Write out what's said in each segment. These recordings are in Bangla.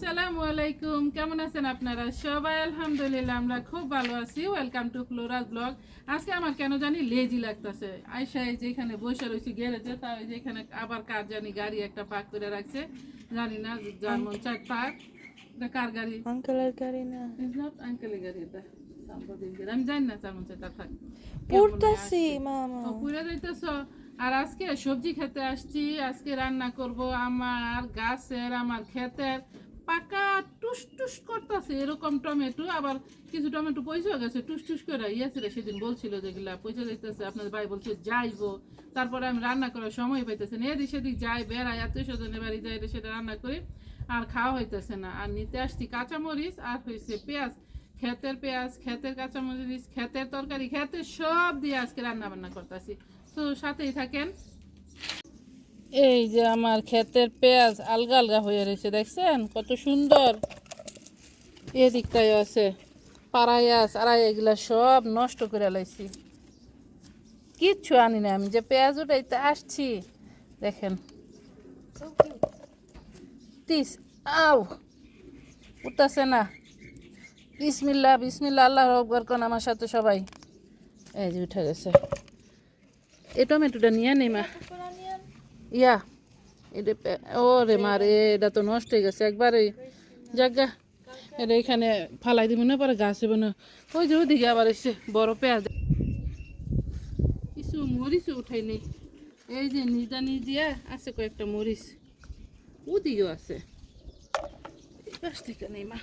আসসালামু আলাইকুম। কেমন আছেন আপনারা? সবাই আলহামদুলিল্লাহ আমরা খুব ভালো আছি। ওয়েলকাম টু ব্লগ আজকে আমার কেন জানি লেজি লাগতেছে। যেখানে বসে রয়েছি গ্যারেজে তা যেখানে আবার কার জানি গাড়ি একটা পার্ক করে রাখছে। জানি না চার পার্ক কার গাড়ি? আঙ্কেলের গাড়ি না। ইজ নট আঙ্কেলের গাড়ি এটা। আমি জানি না চার মামা। পুরে যাইতেছ। আর আজকে সবজি খেতে আসছি। আজকে রান্না করব আমার গাছের আমার ক্ষেতের। পাকা টুস টুস করতেছে, এরকম টমেটো, আবার কিছু টমেটো পয়সা গেছে, টুস টুস করে ইয়েছিল, সেদিন বলছিল যেগুলা পয়সা যাইতেছে আপনাদের ভাই বলছে যাইবো। তারপরে আমি রান্না করার সময় পাইতেছে না, এদিক সেদিক যাই, বেড়াই, আত্মীয় স্বজনের বাড়ি যাই সেটা রান্না করি, আর খাওয়া হইতেছে না। আর নিতে আসছি কাঁচামরিচ আর হয়েছে পেঁয়াজ, ক্ষেতের পেঁয়াজ, ক্ষেতের কাঁচামরিচ, ক্ষেতের তরকারি, ক্ষেতের সব দিয়ে আজকে রান্না বান্না করতেছি। তো সাথেই থাকেন এই যে আমার ক্ষেতের পেঁয়াজ আলগা আলগা হয়ে রয়েছে, দেখছেন? কত সুন্দর। এদিকটাই আছে পাড়াইয়াস, আড়াই এগুলা সব নষ্ট করে লাইছি। কিচ্ছু আনি না আমি, যে পেঁয়াজ উঠাইতে আসছি। দেখেন। তিস আও উঠতেছে না। বিসমিল্লা বিসমিল্লা আল্লাহ আকবর, কন আমার সাথে সবাই। এই যে উঠে গেছে। এই টমেটোটা নিয়ে নেই মা। ইয়া, এটা পে- ও রে মা রে এটা তো নষ্ট হয়ে গেছে, একবারে জায়গা এটা এখানে ফালাই দিব না, পরে গাছ হবে না। ওই যে ওদিকে আবার এসছে বড় পেঁয়াজ কিছু মরিচও উঠাইনি এই যে নিজা নিজিয়া আছে কয়েকটা মরিচ। ওদিকেও আছে। পাশ নেই, মা।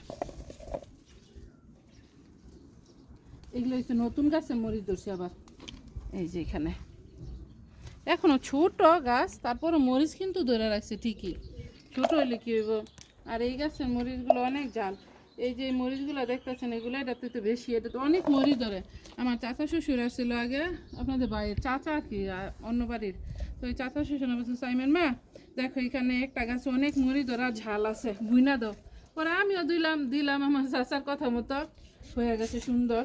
এগুলো নতুন গাছে মরিচ ধরছে আবার। এই যে এখানে। এখনও ছোট গাছ তারপরে মরিচ কিন্তু ধরে রাখছে ঠিকই। ছোট হইলে কি হইব? আর এই গাছের মরিচগুলো অনেক জাল এই যে মরিচগুলো দেখতেছেন এগুলো এটাতে তো বেশি এটা তো অনেক মরিচ ধরে। আমার চাচা শ্বশুর আসছিল আগে আপনাদের বাড়ির চাচা আর কি অন্য বাড়ির। তো ওই চাচা শ্বশুর বলছে সাইমেন মা। দেখো এখানে একটা গাছে অনেক মরিচ ধরে আর ঝাল আছে বুইনা দাও। পরে আমিও দিলাম দিলাম আমার চাচার কথা মতো। হয়ে গেছে সুন্দর।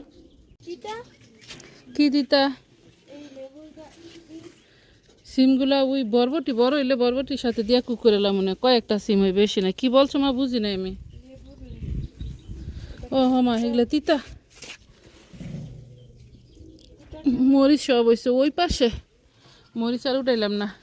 কি দিতা? সিমগুলা ওই বরবটি, বড় হইলে বরবটির সাথে দিয়া কুকুর এলাম মনে কয়েকটা সিম হয় বেশি না। কি বলছো মা, বুঝি না আমি? ও মা, এগুলা তিতা। মরিচ সব হয়েছে ওই পাশে। মরিচ আর উঠাইলাম না।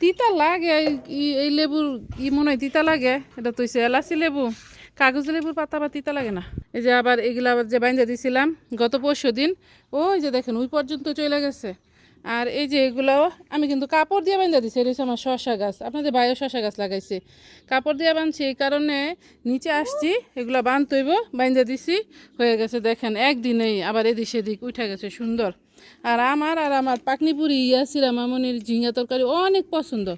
তিতা লাগে, এই- লেবুর ই মনে হয় তিতা লাগে। এটা তো হইছে এলাচি লেবু। কাগজ লেবুর পাতা বা তিতা লাগে না। এই যে আবার এগুলা আবার যে বাইন্দা দিছিলাম গত পরশু দিন ওই যে দেখেন, ওই পর্যন্ত চলে গেছে। আর এই যে এগুলাও আমি কিন্তু কাপড় দিয়ে বান্ধা দিছি এটা হচ্ছে আমার শশা গাছ, আপনাদের বাইরে শশা গাছ লাগাইছে। কাপড় দিয়ে বাঁধছি, এই কারণে নিচে আসছি, এগুলো বাঁধতইব বান্ধা দিছি, হয়ে গেছে দেখেন, একদিনেই আবার এদিক সেদিক উঠে গেছে, সুন্দর। আর আমার আর আমার পাকনিপুরি, ইয়াসিরা, মামনির ঝিঙ্গা তরকারি অনেক পছন্দ।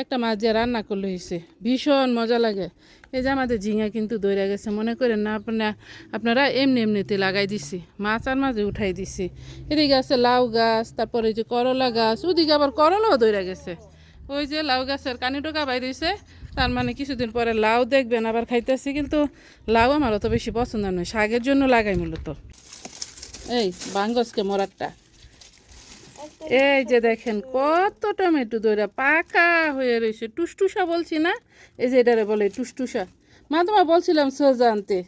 একটা মাছ দিয়ে রান্না করলে হয়েছে। ভীষণ মজা লাগে। এই যে আমাদের ঝিঙা কিন্তু দৌড়ে গেছে, মনে করেন না আপনার, আপনারা এমনি এমনিতে লাগাই দিছি, মাছ আর মাঝে উঠাই দিছি। এদিকে আছে লাউ গাছ, তারপরে যে করলা গাছ, ওদিকে আবার করলাও দৌড়ে গেছে। ওই যে লাউ গাছের কানি টোকা বাইরেছে, তার মানে কিছুদিন পরে লাউ দেখবেন, আবার খাইতেছি, কিন্তু লাউ আমার অত বেশি পছন্দ নয়, শাকের জন্য লাগাই মূলত। এই বাঙ্গসকে মোরারটা। এই যে দেখেন কত টমেটো দইরা পাকা হয়ে রয়েছে টুসটুসা বলছি না? এই যে এটারে বলে টুসটুসা। মা তোমার বলছিলাম সোজা আনতে।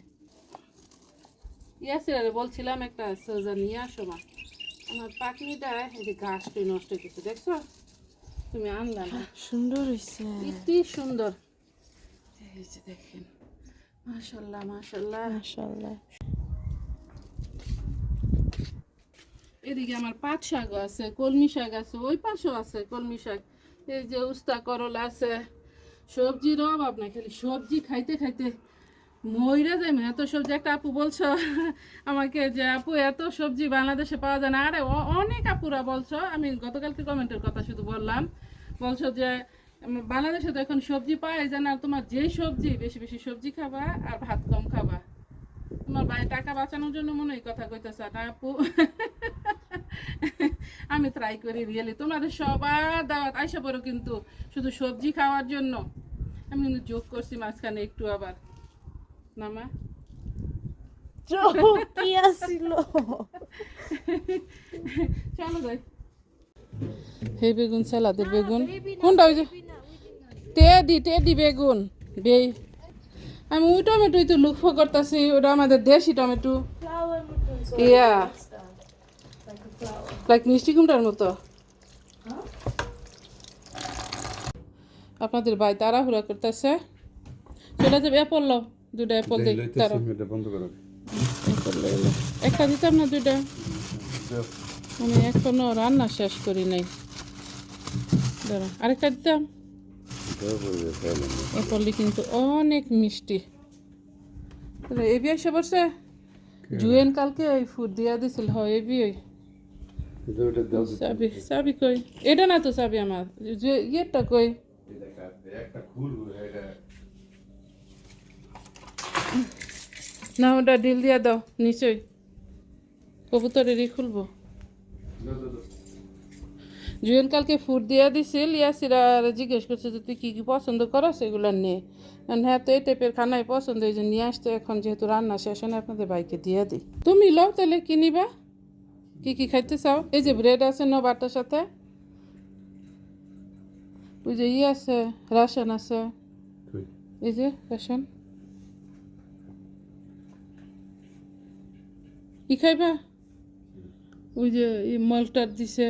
ইয়াসিরারে বলছিলাম একটা সোজা নিয়ে আসো মা। আমার পাকনিটা এই যে গাছটাই নষ্ট হয়ে গেছে দেখছ? তুমি আনলা না। সুন্দর হয়েছে কি সুন্দর। এই যে দেখেন মাশাল্লাহ মাশাল্লাহ। মাশাল্লাহ। এদিকে আমার পাট শাক আছে, কলমি শাক আছে, ওই পাশেও আছে কলমি শাক। এই যে উস্তা করলা আছে, সবজির অভাব না খালি সবজি খাইতে খাইতে ময়রা যায় এত সবজি, একটা আপু বলছো, আমাকে যে, আপু, এত সবজি বাংলাদেশে পাওয়া যায় না। আরে অনেক আপুরা বলছো, আমি গতকালকে কমেন্টের কথা শুধু বললাম, বলছো যে বাংলাদেশে তো এখন সবজি পাওয়া যায় না, তোমার যে সবজি, বেশি বেশি সবজি খাবা আর ভাত কম খাবা। তোমার ভাই টাকা বাঁচানোর জন্য মনে হয় কথা কইতেছে না আপু আমি ট্রাই করি রিয়েলি তোমাদের সবার দাওয়াত আইসা পড়ো কিন্তু শুধু সবজি খাওয়ার জন্য। আমি কিন্তু যোগ করছি মাঝখানে একটু আবার। না মা চোখ কি আসিল চলো যাই। হে বেগুন সালাদের বেগুন। কোনটা ওই যে? টেডি টেডি বেগুন। বে আমি ওই টমেটোই তো লক্ষ্য করতেছি ওটা আমাদের দেশি টমেটো। ইয়া. লাইক মিষ্টি কুমড়ার মতো। আপনাদের ভাই তাড়াহুড়া করতেছে। চলে যাবে অ্যাপল লো দুটা অ্যাপল দিই একটা দিতাম না দুইটা? আমি এখনও রান্না শেষ করি নাই। দাঁড়া আরেকটা দিতাম? অ্যাপলটি কিন্তু অনেক মিষ্টি। তাহলে এবি এসে পড়ছে জুয়েন কালকে ওই ফুড দিয়া দিছিল হয় এবি ওই চাবি চাবি কই? এটা না তো চাবি আমার। যে- ইয়েটা কই? না ওটা ডিল দিয়া দাও নিশ্চয়ই কবুতরেরই খুলবো। জুয়েন কালকে ফুড দিয়া দিছিল ইয়াসিরা জিজ্ঞেস করছে যে তুই কী কী পছন্দ করো সেগুলো নিয়ে হ্যাঁ তো এই টাইপের খানাই পছন্দ এই যে নিয়ে আসতে। এখন যেহেতু রান্না শেষ হয় আপনাদের বাইকে দিয়ে দিই। তুমি লও তাহলে কি নিবা কি কি খাইতে চাও এই যে ব্রেড আছে ন বাটার সাথে। ওই যে ই আছে রাশন আছে। এই যে রাশন কি খাইবা? ওই যে ই মলটার দিছে।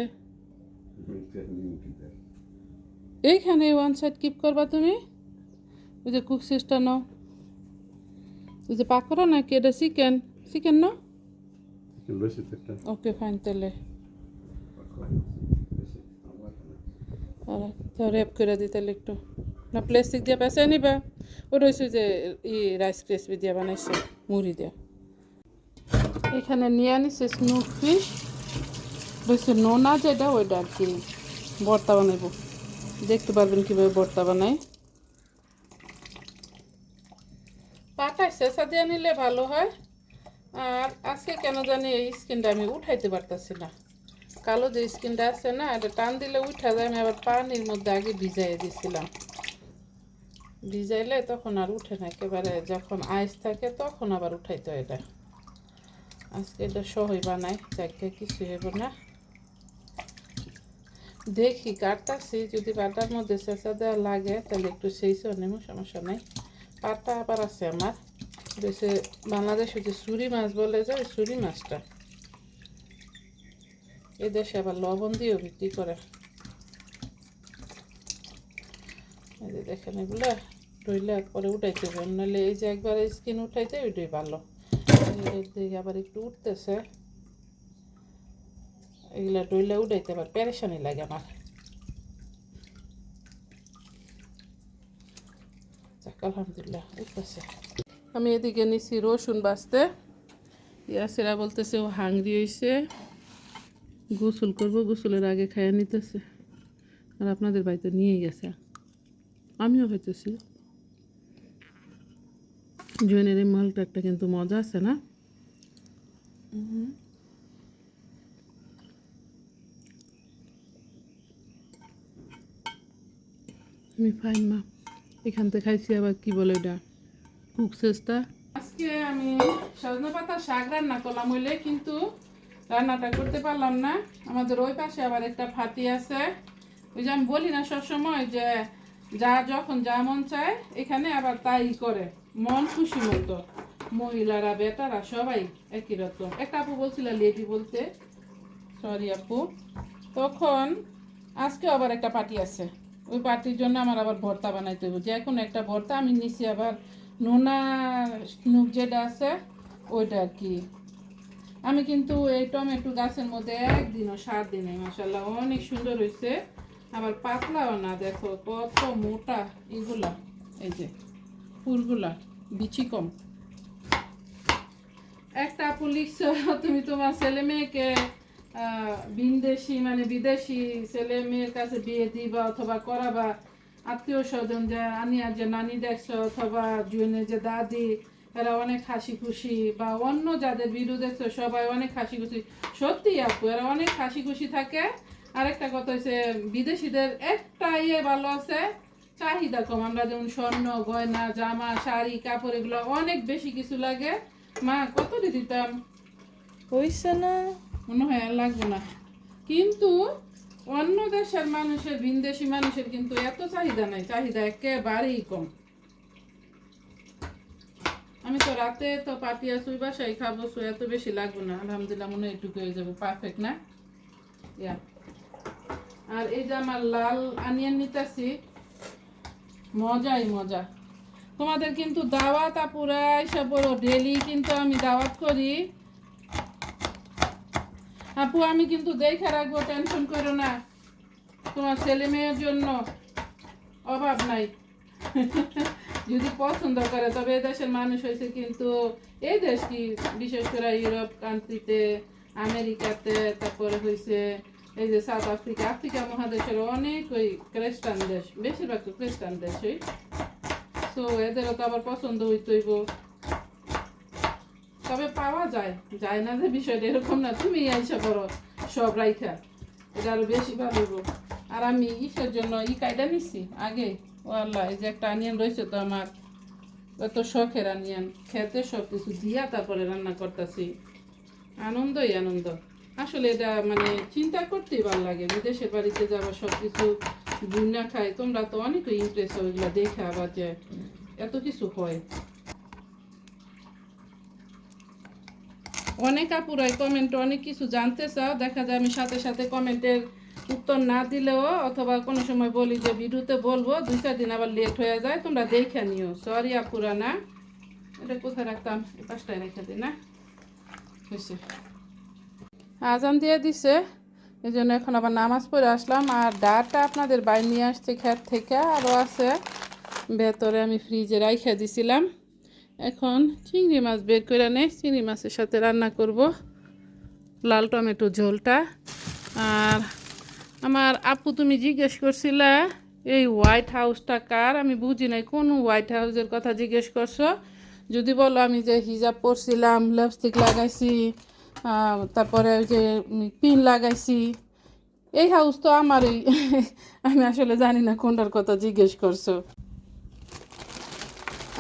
এইখানে ওয়ান সাইড কিপ করবা তুমি। ওই যে কুক সিস্টার নাও। ওই যে পাকড়া নাকি? এটা চিকেন চিকেন না ওকে ফাইন তাহলে র্যাপ করে দিই তাহলে একটু না প্লাস্টিক দিয়ে পেঁচে নিবা ওটা হচ্ছে যে ই রাইস ক্রিসপি দিয়ে বানাইছে মুড়ি দিয়ে এখানে নিয়ে আনিছে স্নো ফিশ বলছে নোনা যেটা ওইটা আর কি ভর্তা বানাইবো দেখতে পারবেন কীভাবে ভর্তা বানায় পাটায় শেষা দিয়ে নিলে ভালো হয় আর আজকে কেন জানি এই স্কিনটা আমি উঠাইতে পারতাছি না। কালো যে স্কিনটা আছে না, এটা টান দিলে উঠা যায়, আমি আবার পানির মধ্যে আগে ভিজাইয়ে দিছিলাম। ভিজাইলে তখন আর উঠে না, একেবারে যখন আইস থাকে তখন আবার উঠাইতে এটা। আজকে এটা সহই বানাই যাকে কিছু হইব না। দেখি, কাটতাছি, যদি পাটার মধ্যে চেঁচা দেওয়া লাগে, তাহলে একটু সেই নেব সমস্যা নাই। পাটা আবার আছে আমার। বেশি বাংলাদেশে যে সুরি মাছ বলে যায় সুরি মাছটা, এ দেশে আবার লবণ দিয়েও বিক্রি করে। এই যে দেখেন এগুলো ধুইলে পরে উঠাইতে হবে, নাহলে এই যে একবার স্কিন উঠাইতে ওইটাই ভালো। আবার একটু উঠতেছে। এগুলা ডইলে উঠাইতে আবার পেরেশানি লাগে আমার। আলহামদুলিল্লাহ, উঠতেছে। আমি এদিকে নিছি রসুন বাঁচতে। ইয়াসেরা বলতেছে, ও হাংরি হয়েছে গোসল করব, গোসলের আগে খাইয়া নিতেছে। আর আপনাদের বাড়িতে নিয়ে গেছে। আমিও খাইতেছি। জুয়েনের এই মালটা একটা কিন্তু মজা আছে না? আমি ফাইন, মা। এখান থেকে খাইছি আবার কি বলে এটা কুক সেসটা আজকে আমি সজনে পাতা, শাক রান্না করলাম হইলে, কিন্তু রান্নাটা করতে পারলাম না। আমাদের ওই পাশে আবার একটা ফাটি আছে। ওই যে আমি বলি না সবসময় যে যা যখন যা মন চায়, এখানে আবার তাই করে। মন খুশি মতো। মহিলারা, বেটারা সবাই একই রকম। একটা আপু বলছিল, লেডি বলতে। সরি আপু। তখন আজকে আবার একটা পার্টি আছে। ওই পার্টির জন্য আমার আবার ভর্তা বানাইতে হবে যে কোনো একটা ভর্তা আমি নিছি আবার নোনা স্নুক যেটা আছে, ওইটা কি। আমি কিন্তু এই টমেটো গাছের মধ্যে একদিনও সাত দিনে মাসাল্লাহ অনেক সুন্দর হয়েছে আবার পাতলাও না, দেখো কত মোটা এগুলা, এই যে ফুলগুলা, বিচি কম। একটা আপু লিখছো, তুমি তোমার ছেলে মেয়েকে বিদেশি মানে বিদেশি ছেলে মেয়ের কাছে বিয়ে দিবা অথবা করাবা আত্মীয় স্বজন যে আনিয়ার যে নানি দেখছ অথবা জুয়েনের যে দাদি এরা অনেক হাসি খুশি বা অন্য যাদের ভিডিও দেখছ সবাই অনেক হাসি খুশি সত্যি আপু এরা অনেক হাসি খুশি থাকে। আরেকটা কথা হচ্ছে বিদেশিদের একটা ইয়ে ভালো আছে চাহিদা কম। আমরা যেমন স্বর্ণ গয়না জামা শাড়ি কাপড় এগুলো অনেক বেশি কিছু লাগে। মা কত দিতাম? হইছে না। মনে হয় আর লাগবে না। কিন্তু অন্য দেশের মানুষের, ভিনদেশি মানুষের কিন্তু এত চাহিদা নাই, চাহিদা একেবারেই কম। আমি তো রাতে তো পাটি আছে ওই বাসায় খাব সো এত বেশি লাগবে না। আলহামদুলিল্লাহ মনে এটুকু হয়ে যাবে পারফেক্ট না? ইয়া। আর এই যে আমার লাল আনিয়ান নিতেছি, মজাই মজা। তোমাদের কিন্তু দাওয়াত আপুরা এসব বড় ডেলি কিন্তু আমি দাওয়াত করি। আপু, আমি কিন্তু দেখে রাখব টেনশন করো না। তোমার ছেলে মেয়ের জন্য অভাব নাই। যদি পছন্দ করে, তবে দেশের মানুষ হয়েছে কিন্তু এই দেশ কি? বিশেষ করে ইউরোপ কান্ট্রিতে আমেরিকাতে, তারপরে হয়েছে এই যে সাউথ আফ্রিকা আফ্রিকা মহাদেশের অনেক ওই খ্রিস্টান দেশ বেশিরভাগ খ্রিস্টান দেশই। তো এদেরও তো আবার পছন্দ হইতইব। তবে পাওয়া যায়। যায় না যে বিষয়টা এরকম না। তুমি আইসা করো সব রাইখা। এটা আরও বেশি ভালো। আর আমি ইসের জন্য ই কায়দা নিছি আগে। ও আল্লাহ, এই যে একটা আনিয়ান রয়েছে তো আমার। এত শখের আনিয়ান। খেতে সব কিছু দিয়া তারপরে রান্না করতেছি। আনন্দই আনন্দ। আসলে এটা মানে চিন্তা করতেই ভালো লাগে। বিদেশের বাড়িতে যাব সব কিছু বুনা খায়। তোমরা তো অনেক ইন্টারেস্ট ওইগুলো দেখে আবার যে এত কিছু হয়। অনেক আপুরাই কমেন্টে অনেক কিছু জানতে চাও। দেখা যায় আমি সাথে সাথে কমেন্টের উত্তর না দিলেও অথবা কোনো সময় বলি যে ভিডিওতে বলব, দুই, চার দিন আবার লেট হয়ে যায়, তোমরা দেখে নিও। সরি আপুরা না। এটা কোথায় রাখতাম? পাঁচটায় রেখে দিই না। হয়েছে। আজান দিয়ে দিছে। এই জন্য এখন আবার নামাজ পড়ে আসলাম। আর ডাটা আপনাদের বাইরে নিয়ে আসছে খেত থেকে। আরও আছে। ভেতরে আমি ফ্রিজে রাইখে দিছিলাম। এখন চিংড়ি মাছ বের করে নেই চিংড়ি মাছের সাথে রান্না করব লাল টমেটো ঝোলটা। আর আমার আপু তুমি জিজ্ঞেস করছিলা, এই হোয়াইট হাউসটা কার? আমি বুঝি নাই, কোন হোয়াইট হাউসের কথা জিজ্ঞেস করছ? যদি বলো, আমি যে হিজাব পরছিলাম লিপস্টিক লাগাইছি তারপরে ওই যে পিন লাগাইছি, এই হাউস তো আমারই। আমি আসলে জানি না কোনটার কথা জিজ্ঞেস করছ।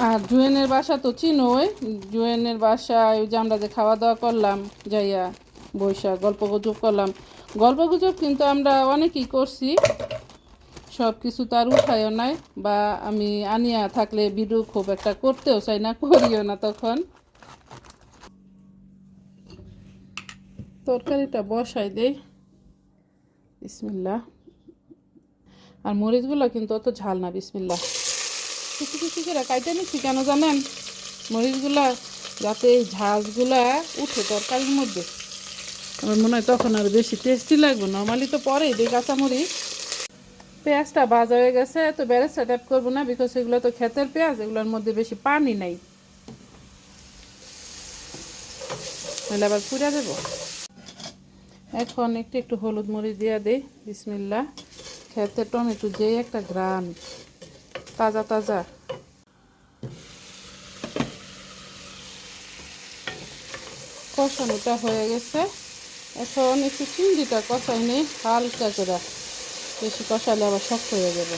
আর জুয়েনের বাসা তো চিনোই। জুয়েনের বাসায় ওই যে আমরা যে খাওয়া দাওয়া করলাম, যাইয়া বৈশা গল্প গুজব করলাম। গল্প গুজব কিন্তু আমরা অনেকই করছি। সব কিছু তো আর উঠায়ও নাই বা আমি আনিয়া থাকলে ভিডিও খুব একটা করতেও চাই না, করিও না তখন। তরকারিটা বসাই দেই। বিসমিল্লা আর মরিচগুলো কিন্তু অত ঝাল না বিসমিল্লা কিছু কিছু করে কাইটে নিচ্ছি কেন জানেন? মরিচগুলা যাতে এই ঝাঁঝগুলা উঠে তরকারির মধ্যে। আমার মনে হয় তখন আর বেশি টেস্টি লাগবে নর্মালি তো পরেই দিই কাঁচামরিচ। পেঁয়াজটা ভাজা হয়ে গেছে, তো ব্যারেজটা ট্যাপ করব না বিকজ এগুলো তো ক্ষেতের পেঁয়াজ, এগুলোর মধ্যে বেশি পানি নাই। তাহলে আবার পুড়ে দেবো এখন একটু একটু হলুদ মরিচ দিয়ে দিই বিসমিল্লা খেতে টমেটো যেই একটা গ্রান। তাজা তাজা কষানোটা হয়ে গেছে। এখন একটু চিংড়িটা কষাই নেই হালকা করে। বেশি কষালে আবার শক্ত হয়ে যাবে।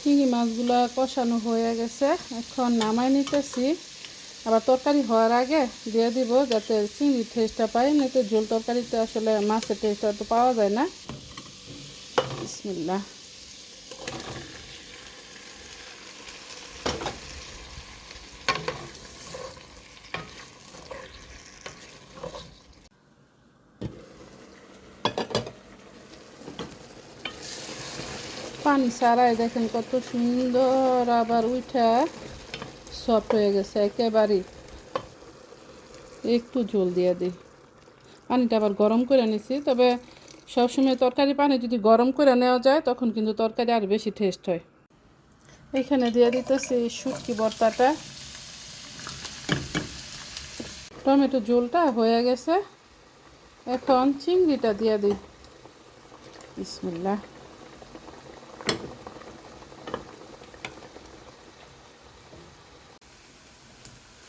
চিংড়ি মাছগুলো কষানো হয়ে গেছে। এখন নামাই নিতেছি। আবার তরকারি হওয়ার আগে দিয়ে দিব যাতে চিংড়ির টেস্টটা পাই, নয়তো ঝোল তরকারিতে আসলে মাছের টেস্টটা তো পাওয়া যায় না। বিসমিল্লাহ। পানি ছাড়াই দেখেন কত সুন্দর আবার উঠা সফট হয়ে গেছে, একেবারেই। একটু ঝোল দিয়ে দিই। পানিটা আবার গরম করে নিছি, তবে সবসময় তরকারি পানি যদি গরম করে নেওয়া যায়, তখন কিন্তু তরকারি আর বেশি টেস্ট হয়। এখানে দিয়ে দিতেছি শুটকি ভর্তাটা টমেটো ঝোলটা হয়ে গেছে। এখন চিংড়িটা দিয়ে দিই। বিসমিল্লাহ।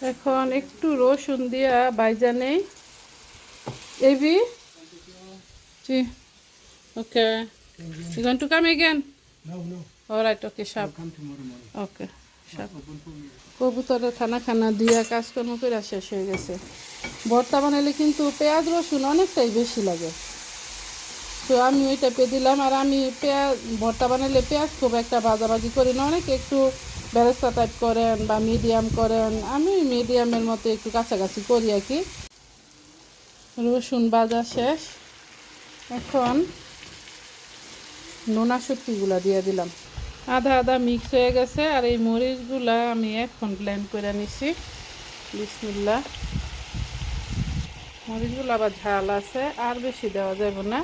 এখন একটু রসুন দিয়া বাইজা নেই এবি? জি। Okay. No, no. all right okay sharp. Come tomorrow morning. Okay সব কবুতরের খানা খানা দিয়া কাজকর্ম করে শেষ হয়ে গেছে। ভর্তা বানাইলে কিন্তু পেঁয়াজ রসুন অনেকটাই বেশি লাগে। তো আমি ওইটা পেয়ে দিলাম। আর আমি পেঁয়াজ ভর্তা বানাইলে পেঁয়াজ খুব একটা ভাজাভাজি করি না। অনেক একটু বেরেস্তা টাইপ করেন বা মিডিয়াম করেন, আমি মিডিয়ামের মতো একটু কাছাকাছি করি আর কি। রসুন ভাজা শেষ। এখন নোনা শুটকিগুলা দিয়ে দিলাম। আধা আধা মিক্স হয়ে গেছে আর এই মরিচগুলা আমি এখন ব্লেন্ড করে নিছি। বিসমিল্লা মরিচগুলো আবার ঝাল আছে, আর বেশি দেওয়া যাবে না।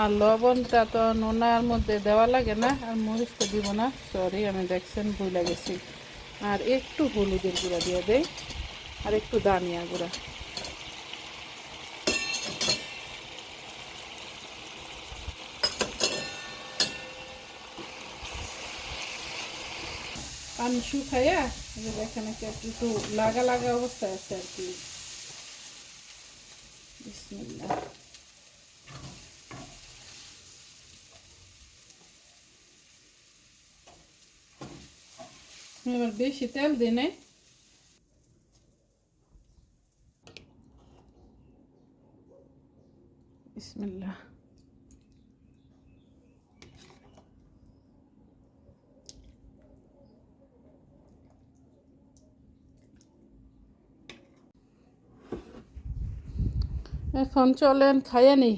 আর লবণটা তো নোনার মধ্যে দেওয়া লাগে না, আর মরিচটা দিব না। সরি আমি দেখছেন, ভুলে গেছি। আর একটু হলুদের গুঁড়া দিয়ে দেই, আর একটু দানিয়া গুঁড়া। পানি শুকাইয়া দেখেন, একটা লাগা লাগা অবস্থায় আছে আর কি। বিসমিল্লাহ। এবার বেশি তেল দিই নাই বিসমিল্লাহ এখন চলেন খাইয়া নেই।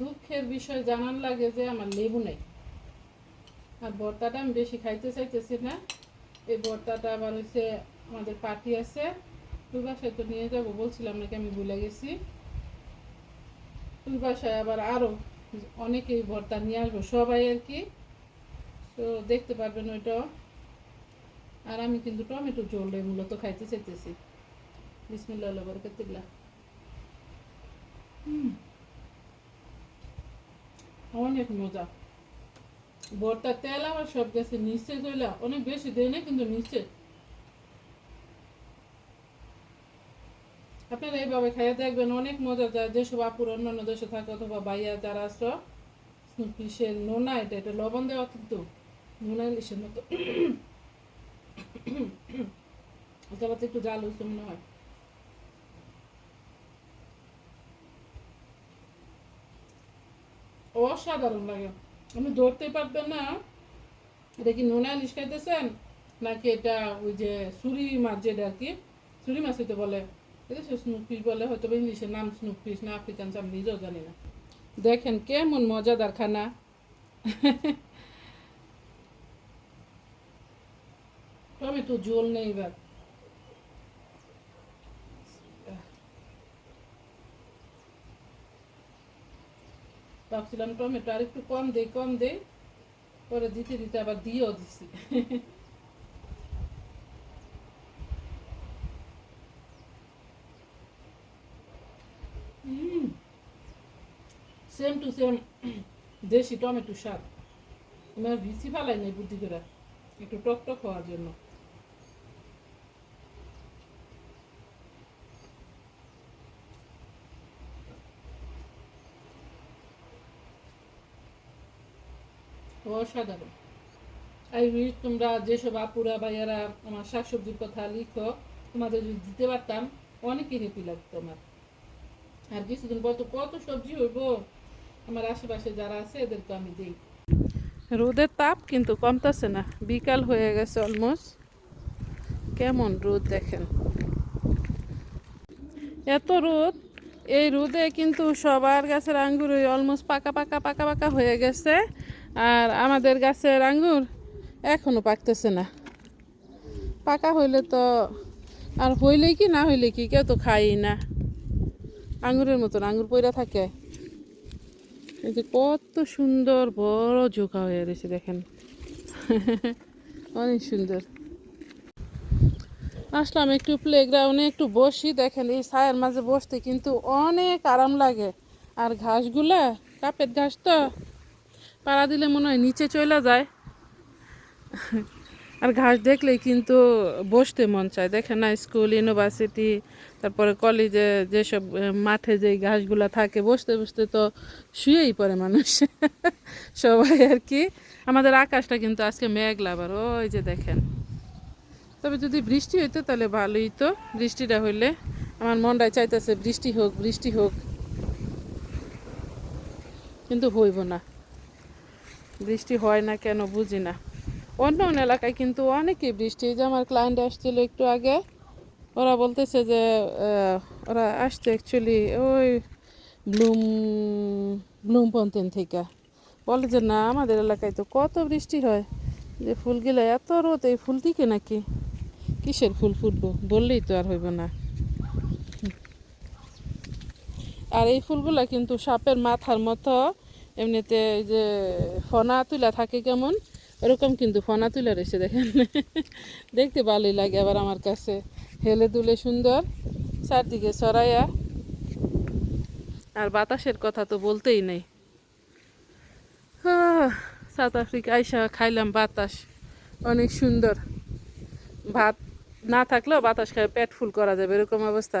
দুঃখের বিষয় জানার লাগে যে আমার লেবু নেই। আর ভর্তাটা আমি বেশি খাইতে চাইতেছি না। এই বর্তাটা আবার হচ্ছে আমাদের পার্টি আছে। তুই বাসায় তো নিয়ে যাব, বলছিলাম নাকি আমি ভুলে গেছি। তুই বাসায় আবার আরও অনেকেই ভর্তা নিয়ে আসব, সবাই আর কি। তো দেখতে পারবেন ওইটাও আর আমি কিন্তু টমেটো ঝোল মূলত খাইতে চাইতেছি। বিসমিল্লাহ বরকতুল্লাহ। হুম। অনেক মজা। ভর্তার তেল আবার সব গেছে, নিচে চইলা অনেক বেশি দেয় না কিন্তু নিচে। আপনারা এইভাবে খাইয়ে দেখবেন, অনেক মজা যায়। যেসব আপুর অন্যান্য দেশে থাকে অথবা বাইয়া যারা আসো ফিসের নোনা এটা এটা লবণ দেওয়া কিন্তু নোনা ইলিশের মতো। আবার একটু জাল হয়েছে মনে হয়। অসাধারণ লাগে। আপনি ধরতে পারবেন না। এটা কি নোনা ইলিশ খাইতেছেন? নাকি এটা ওই যে সুরি মাছ যেটা আর কি? সুরি মাছ হইতে বলে। এটা স্নুক বলে হয়তো ইংলিশের নাম স্নুক ফিশ না, আফ্রিকান আমি নিজেও জানি না। দেখেন কেমন মজাদার খানা। টমেটো ঝোল নেই এবার। ভাবছিলাম টমেটো আর একটু কম দেই কম দেই পরে দিতে দিতে আবার দিয়েও দিছি। সেম টু সেম দেশি টমেটো স্বাদ আমার ভিসি ফালাই নেই বুদ্ধি করে। একটু টক টক হওয়ার জন্য। অসাধারণ। আই উইশ তোমরা যেসব আপুরা, ভাইয়ারা আমার শাকসবজির কথা লিখো, তোমাদের যদি দিতে পারতাম, অনেকই হ্যাপি লাগতো আমার। আর কিছুদিন পর তো কত সবজি হইব, আমার আশেপাশে যারা আছে, এদেরকে আমি দিই। রোদের তাপ কিন্তু কমতেছে না, বিকাল হয়ে গেছে অলমোস্ট কেমন রোদ দেখেন। এত রোদ, এই রোদে কিন্তু সবার গাছের আঙ্গুর অলমোস্ট পাকা পাকা পাকা পাকা হয়ে গেছে। আর আমাদের গাছের আঙ্গুর এখনও পাকতেছে না। পাকা হইলে তো আর হইলেই কি, না হইলে কি, কেউ তো খাই না। আঙ্গুরের মতন আঙ্গুর পইরা থাকে। এই যে কত সুন্দর বড় জোকা হয়ে রয়েছে, দেখেন। অনেক সুন্দর। আসলাম একটু প্লেগ্রাউন্ডে একটু বসি, দেখেন এই ছায়ের মাঝে বসতে কিন্তু অনেক আরাম লাগে। আর ঘাসগুলা, কাপের ঘাস তো পাড়া দিলে মনে হয় নিচে চলে যায়। আর ঘাস দেখলেই কিন্তু বসতে মন চায়। দেখে না, স্কুল, ইউনিভার্সিটি, তারপরে কলেজে যেসব মাঠে যে ঘাসগুলা থাকে, বসতে বসতে তো শুয়েই পড়ে মানুষ। সবাই আর কি। আমাদের আকাশটা কিন্তু আজকে মেঘলা আবার, ওই যে দেখেন। তবে যদি বৃষ্টি হইতো তাহলে ভালোই তো বৃষ্টিটা হইলে আমার মনটাই চাইতেছে বৃষ্টি হোক বৃষ্টি হোক। কিন্তু হইব না। বৃষ্টি হয় না কেন বুঝি না। অন্য অন্য এলাকায় কিন্তু অনেকই বৃষ্টি। যে আমার ক্লায়েন্ট আসছিল একটু আগে, ওরা বলতেছে যে ওরা আসছে অ্যাকচুয়ালি ওই ব্লুম ব্লুম পন্থেন থেকে। বলে যে, না, আমাদের এলাকায় তো কত বৃষ্টি হয়। যে ফুলগুলো এত রোদ, এই ফুল থেকে নাকি? কিসের ফুল ফুটবো? বললেই তো আর হইব না। আর এই ফুলগুলা কিন্তু সাপের মাথার মতো এমনিতে যে ফনা তুলা থাকে কেমন এরকম কিন্তু ফনা তুলা রয়েছে দেখেন। দেখতে ভালোই লাগে আবার আমার কাছে। হেলে দুলে সুন্দর, চারদিকে সরাইয়া আর বাতাসের কথা তো বলতেই নেই। সাউথ আফ্রিকা আইসা খাইলাম বাতাস, অনেক সুন্দর। ভাত না থাকলেও বাতাস খায় পেট ফুল করা যাবে, এরকম অবস্থা।